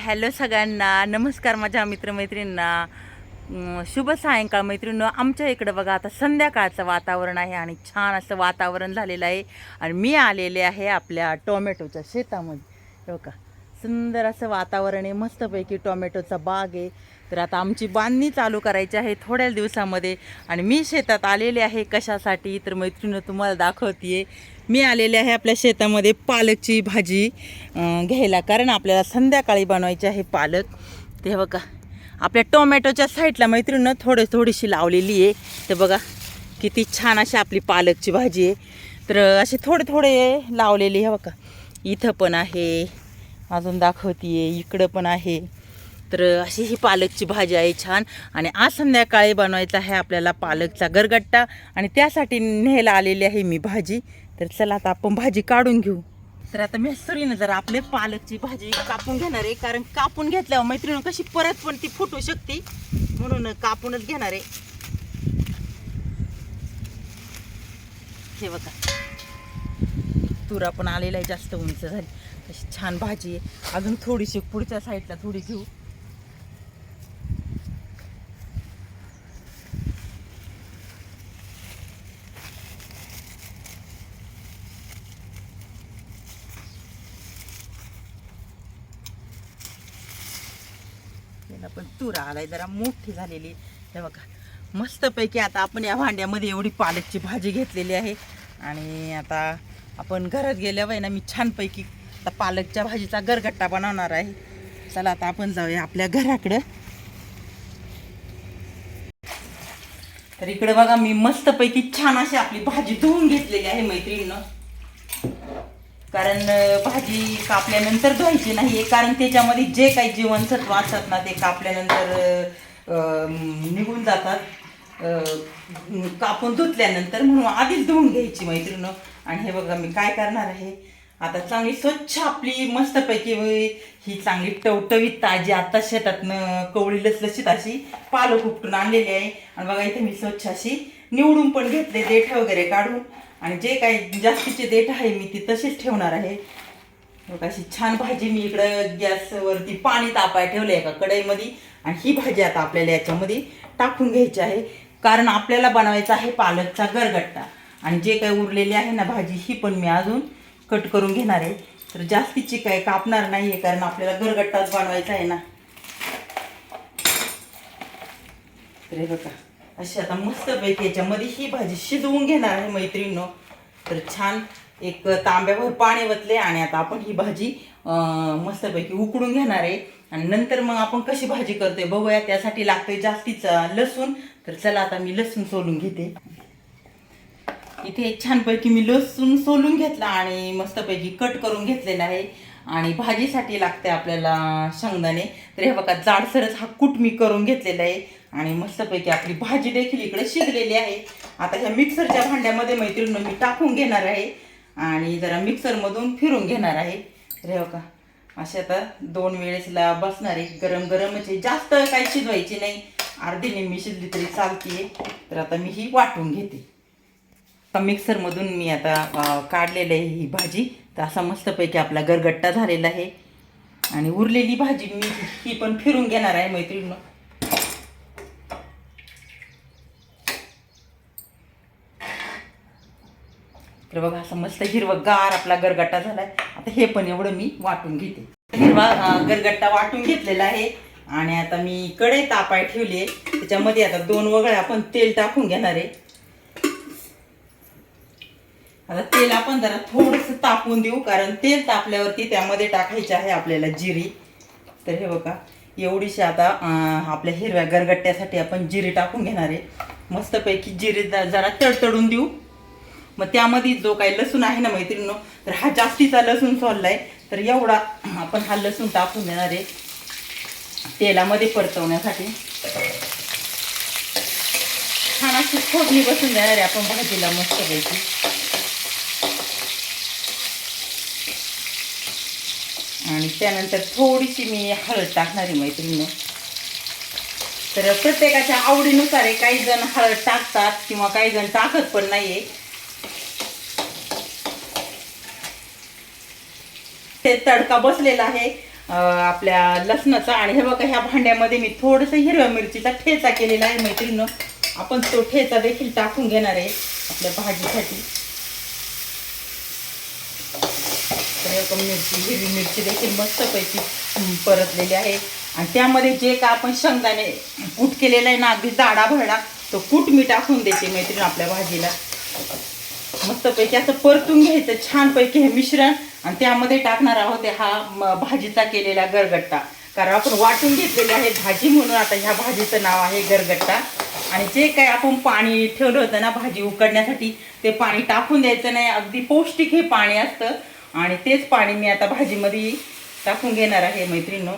Hello सगळ्यांना. नमस्कार माझ्या मित्रमैत्रिणींना. शुभ सायंकाळ मैत्रिणींनो. आमच्या इकडं बघा आता संध्याकाळचं वातावरण आहे आणि छान असं वातावरण झालेलं आहे. आणि मी आलेले आहे आपल्या टोमॅटोच्या शेतामध्ये. हो का सुंदर असं वातावरण आहे. मस्तपैकी टोमॅटोचा बाग आहे. तर आता आमची बांधणी चालू करायची आहे थोड्या दिवसामध्ये. आणि मी शेतात आलेले आहे कशासाठी? तर मैत्रिणीनं तुम्हाला दाखवते मी आलेले आहे आपल्या शेतामध्ये पालकची भाजी घ्यायला. कारण आपल्याला संध्याकाळी बनवायची आहे पालक. ते बघा आपल्या टोमॅटोच्या साईडला मैत्रिणीनं थोडी थोडीशी लावलेली आहे. तर बघा किती छान अशी आपली पालकची भाजी आहे. तर असे थोडे थोडे लावलेली आहे बघा. इथं पण आहे अजून दाखवतीये इकडं पण आहे. तर अशी ही पालकची भाजी आहे छान. आणि आज संध्याकाळी बनवायचा आहे आपल्याला पालकचा गरगट्टा. आणि त्यासाठी न्यायला आलेली आहे मी भाजी. तर चला आता आपण भाजी काढून घेऊ. तर आता मी सरीनं जर आपले पालकची भाजी कापून घेणार आहे कारण कापून घेतल्यावर मैत्रिणी कशी परत पण ती फुटू शकते. म्हणून कापूनच घेणार आहे. हे बघा. तुरा पण आलेला आहे जास्त उंच झाली. अशी छान भाजी आहे. अजून थोडीशी पुढच्या साईडला थोडी घेऊ. याला पण तुरा आलाय जरा मोठी झालेली हे बघा मस्तपैकी आता आपण या भांड्यामध्ये एवढी पालकची भाजी घेतलेली आहे. आणि आता आपण घरात गेल्यावर ना मी छानपैकी आता पालकच्या भाजीचा गरगट्टा बनवणार आहे. चला आता आपण जाऊया आपल्या घराकडं. तर इकडे बघा मी मस्तपैकी छान अशी आपली भाजी धुवून घेतलेली आहे मैत्रिणीनं. कारण भाजी कापल्यानंतर धुवायची नाही कारण त्याच्यामध्ये जे काही जीवनसत्व असतात ना ते कापल्यानंतर अं, निघून जातात. कापून धुतल्यानंतर म्हणून आधीच धुवून घ्यायची मैत्रिणं. आणि हे बघा मी काय करणार आहे? आता चांगली स्वच्छ आपली मस्तपैकी ही चांगली टवटवीत ताजी आता शेतातनं कवळी लसलशीत अशी पालक उपटून आणलेली आहे. आणि बघा इथे मी स्वच्छ अशी निवडून पण घेतले देठ वगैरे काढून. आणि जे काही जास्तीचे देठ आहे मी ती तशीच ठेवणार आहे. बघा अशी छान भाजी मी इकडं गॅसवरती पाणी तापाय ठेवलं आहे का कढईमध्ये आणि ही भाजी आता आपल्याला याच्यामध्ये टाकून घ्यायची आहे. कारण आपल्याला बनवायचा आहे पालकचा गरगट्टा. आणि जे काही उरलेली आहे ना भाजी ही पण मी अजून कट करून घेणार आहे. तर जास्तीची काही कापणार नाही आहे कारण आपल्याला गरगट्टाच बनवायचा आहे ना. तर हे बघा अशी आता मस्तपैकी याच्यामध्ये ही भाजी शिजवून घेणार आहे मैत्रिणीनं. तर छान एक तांब्यावर पाणी वतले आणि आता आपण ही भाजी मस्तपैकी उकडून घेणार आहे. आणि नंतर मग आपण कशी भाजी करतोय बघूया. त्यासाठी लागतोय जास्तीचा लसूण. तर चला आता मी लसूण सोलून घेते. इथे छानपैकी मी लसूण सोलून घेतला आणि मस्तपैकी कट करून घेतलेला आहे. आणि भाजीसाठी लागते आपल्याला शेंगदाणे. तर हे बघा जाडसरच हा कूट मी करून घेतलेला आहे. आणि मस्तपैकी आपली भाजी देखील इकडे शिजलेली आहे. आता ह्या मिक्सरच्या भांड्यामध्ये मैत्रिणी मी टाकून घेणार आहे आणि जरा मिक्सरमधून फिरून घेणार आहे. रे हो का? असे आता दोन वेळेसला बसणार आहे. गरम गरमच आहे जास्त काही शिजवायची नाही. अर्धी निम्मी शिजली तरी चालते तर आता मी ही वाटून घेते. आता मिक्सरमधून मी आता काढलेलं आहे ही भाजी. तर असा मस्तपैकी आपला गरगट्टा झालेला आहे. आणि उरलेली भाजी मी ही पण फिरून घेणार आहे मैत्रिणीनं. तर बघा असं मस्त हिरवगार आपला गरगट्टा झालाय. आता हे पण एवढं मी वाटून घेते. हिरवा गरगट्टा वाटून घेतलेला आहे. आणि आता मी कडे तापाय ठेवली आहे. त्याच्यामध्ये आता दोन वगळ्या आपण तेल टाकून घेणार आहे. आता तेल आपण जरा थोडंसं तापून देऊ कारण तेल तापल्यावरती त्यामध्ये टाकायचे आहे आपल्याला जिरी. तर हे बघा एवढीशी आता आपल्या हिरव्या गरगट्ट्यासाठी आपण जिरी टाकून घेणार आहे. मस्तपैकी जिरी जरा तडतडून देऊ. मग त्यामध्ये जो काही लसूण आहे ना मैत्रिणीनो तर हा जास्तीचा लसूण सोललाय. तर एवढा आपण हा लसूण टाकून देणार आहे तेलामध्ये परतवण्यासाठी. छान अशी फोडणी बसून देणार आहे आपण भाजीला मस्तपैकी. आणि त्यानंतर थोडीशी मी हळद टाकणार आहे मैत्रिणीनं. तर प्रत्येकाच्या आवडीनुसार आहे काही जण हळद टाकतात किंवा काही जण टाकत पण नाहीये. ते तडका बसलेला आहे आपल्या लसणाचा. आणि हे बघा ह्या भांड्यामध्ये मी थोडंसं हिरव्या मिरचीचा ठेचा केलेला आहे मैत्रिणीनं. आपण तो ठेचा देखील टाकून घेणार आहे आपल्या भाजीसाठी. मिरची हिरवी मिरची देखील मस्तपैकी परतलेली आहे. आणि त्यामध्ये जे का आपण शेंगदाणे कूट केलेला आहे ना अगदी जाडा भरडा तो कूट मी टाकून देते मैत्रीण आपल्या भाजीला. मस्तपैकी असं परतून घ्यायचं छानपैकी हे मिश्रण. आणि त्यामध्ये टाकणार आहोत हा भाजीचा केलेला गरगट्टा. कारण आपण वाटून घेतलेली आहे भाजी म्हणून आता ह्या भाजीचं नाव आहे गरगट्टा. आणि जे काय आपण पाणी ठेवलं होतं ना भाजी उकडण्यासाठी ते पाणी टाकून द्यायचं नाही. अगदी पौष्टिक हे पाणी असतं. आणि तेच पाणी मी आता भाजीमध्ये टाकून घेणार आहे मैत्रिणीनो.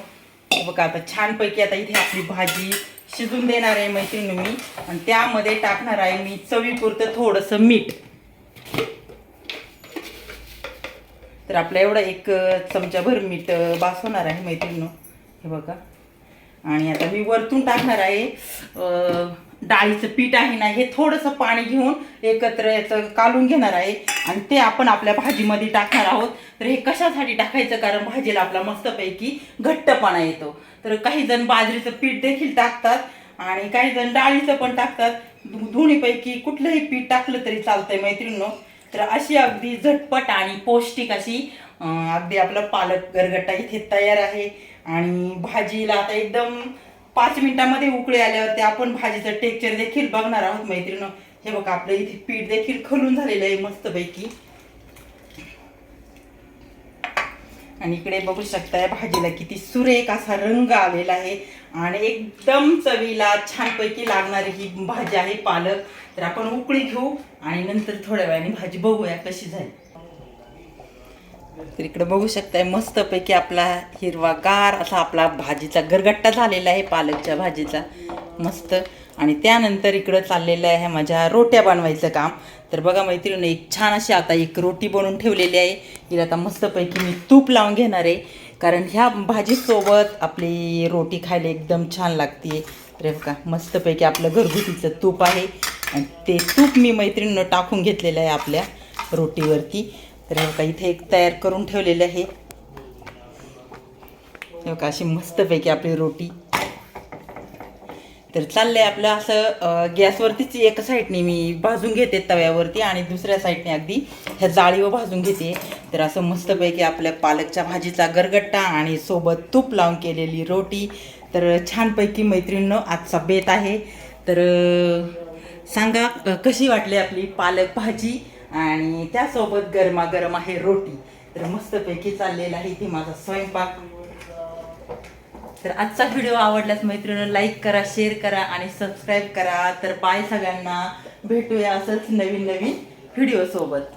बघा आता छानपैकी आता इथे आपली भाजी शिजून देणार आहे मैत्रिणी मी. आणि त्यामध्ये टाकणार आहे मी चवीपुरतं थोडंसं मीठ. तर आपला एवढं एक चमचाभर मीठ बास होणार आहे मैत्रिणीनं. हे बघा. आणि आता मी वरतून टाकणार आहे डाळीचं पीठ आहे ना हे थोडंसं पाणी घेऊन एकत्र याचं कालून घेणार आहे. आणि ते आपण आपल्या भाजीमध्ये टाकणार आहोत. तर हे कशासाठी टाकायचं? कारण भाजीला आपला मस्तपैकी घट्टपणा येतो. तर काही जण बाजरीचं पीठ देखील टाकतात आणि काही जण डाळीचं पण टाकतात. धुणीपैकी दोन्हीपैकी कुठलंही पीठ टाकलं तरी चालतंय मैत्रिणीनं. तर अशी अगदी झटपट आणि पौष्टिक अशी अगदी आपला पालक गरगट्टा इथे तयार आहे. आणि भाजीला आता एकदम पाच मिनिटामध्ये उकळी आल्यावरती आपण भाजीचं टेक्चर देखील बघणार आहोत मैत्रिणी हे बघा आपलं इथे पीठ देखील खलून झालेलं आहे मस्तपैकी. आणि इकडे बघू शकताय भाजीला किती सुरेख असा रंग आलेला आहे. आणि एकदम चवीला छानपैकी लागणारी ही भाजी आहे पालक. तर आपण उकळी घेऊ आणि नंतर थोड्या वेळाने भाजी बघूया कशी झाली. तर इकडं बघू शकताय मस्तपैकी आपला हिरवागार असा आपला भाजीचा गरगट्टा झालेला आहे पालकच्या भाजीचा. मस्त. आणि त्यानंतर इकडं चाललेलं आहे माझ्या रोट्या बनवायचं काम. तर बघा मैत्रिणी एक छान अशी आता एक रोटी बनवून ठेवलेली आहे. हिला आता मस्तपैकी मी तूप लावून घेणार आहे. कारण ह्या भाजीसोबत आपली रोटी खायला एकदम छान लागते. तर हे बघा मस्तपैकी आपलं घरगुतीचं तूप आहे. आणि ते तूप मी मैत्रिणीनं टाकून घेतलेलं आहे आपल्या रोटीवरती. तर हे बघा इथे एक तयार करून ठेवलेलं आहे. हे का अशी मस्तपैकी आपली रोटी. तर चाललंय आपलं असं गॅसवरतीच एका साईडने मी भाजून घेते तव्यावरती आणि दुसऱ्या साईडने अगदी ह्या जाळीवर भाजून घेते. तर असं मस्तपैकी आपल्या पालकच्या भाजीचा गरगट्टा आणि सोबत तूप लावून केलेली रोटी. तर छानपैकी मैत्रिणीनं आजचा बेत आहे. तर सांगा कशी वाटली आपली पालक भाजी आणि त्यासोबत गरमागरम आहे रोटी. तर मस्तपैकी चाललेला आहे ती माझा स्वयंपाक. तर आजचा व्हिडिओ आवडल्यास मैत्रिणी लाईक करा शेअर करा आणि सबस्क्राईब करा. तर बाय सगळ्यांना. भेटूया असंच नवीन नवीन व्हिडिओसोबत